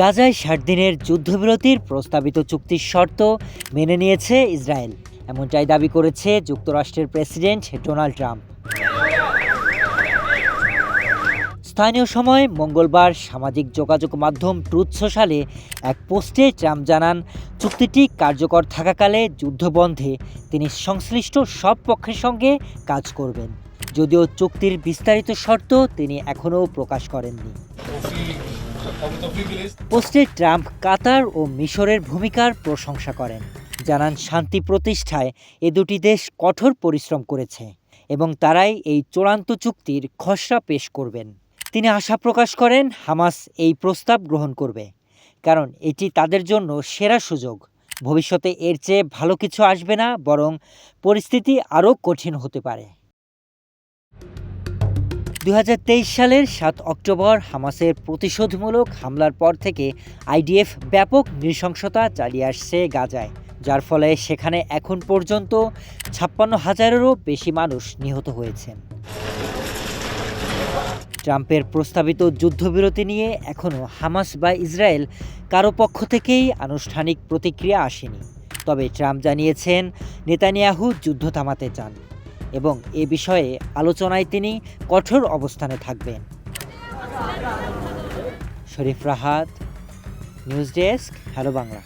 গাজায় ষাট দিনের যুদ্ধবিরতির প্রস্তাবিত চুক্তির শর্ত মেনে নিয়েছে ইসরায়েল। এমনটাই দাবি করেছে যুক্তরাষ্ট্রের প্রেসিডেন্ট ডোনাল্ড ট্রাম্প। স্থানীয় সময় মঙ্গলবার সামাজিক যোগাযোগ মাধ্যম ট্রুথ সোশ্যালে এক পোস্টে ট্রাম্প জানান, চুক্তিটি কার্যকর থাকাকালে যুদ্ধবন্ধে তিনি সংশ্লিষ্ট সব পক্ষের সঙ্গে কাজ করবেন। যদিও চুক্তির বিস্তারিত শর্ত তিনি এখনও প্রকাশ করেননি। পোস্টে ট্রাম্প কাতার ও মিশরের ভূমিকার প্রশংসা করেন। জানান শান্তি প্রতিষ্ঠায় এ দুটি দেশ কঠোর পরিশ্রম করেছে এবং তারাই এই চূড়ান্ত চুক্তির খসড়া পেশ করবেন। তিনি আশা প্রকাশ করেন, হামাস এই প্রস্তাব গ্রহণ করবে, কারণ এটি তাদের জন্য সেরা সুযোগ। ভবিষ্যতে এর চেয়ে ভালো কিছু আসবে না, বরং পরিস্থিতি আরও কঠিন হতে পারে। দু হাজার তেইশ সালের সাত অক্টোবর হামাসের প্রতিশোধমূলক হামলার পর থেকে আইডিএফ ব্যাপক নৃশংসতা চালিয়ে আসছে গাজায়, যার ফলে সেখানে এখন পর্যন্ত ছাপ্পান্ন হাজারেরও বেশি মানুষ নিহত হয়েছেন। ট্রাম্পের প্রস্তাবিত যুদ্ধবিরতি নিয়ে এখনও হামাস বা ইসরায়েল কারও পক্ষ থেকেই আনুষ্ঠানিক প্রতিক্রিয়া আসেনি। তবে ট্রাম্প জানিয়েছেন, নেতানিয়াহু যুদ্ধ থামাতে চান। এবং এ বিষয়ে আলোচনায় তিনি কঠোর অবস্থানে থাকবেন। Sharif Rahat news desk hello Bangla.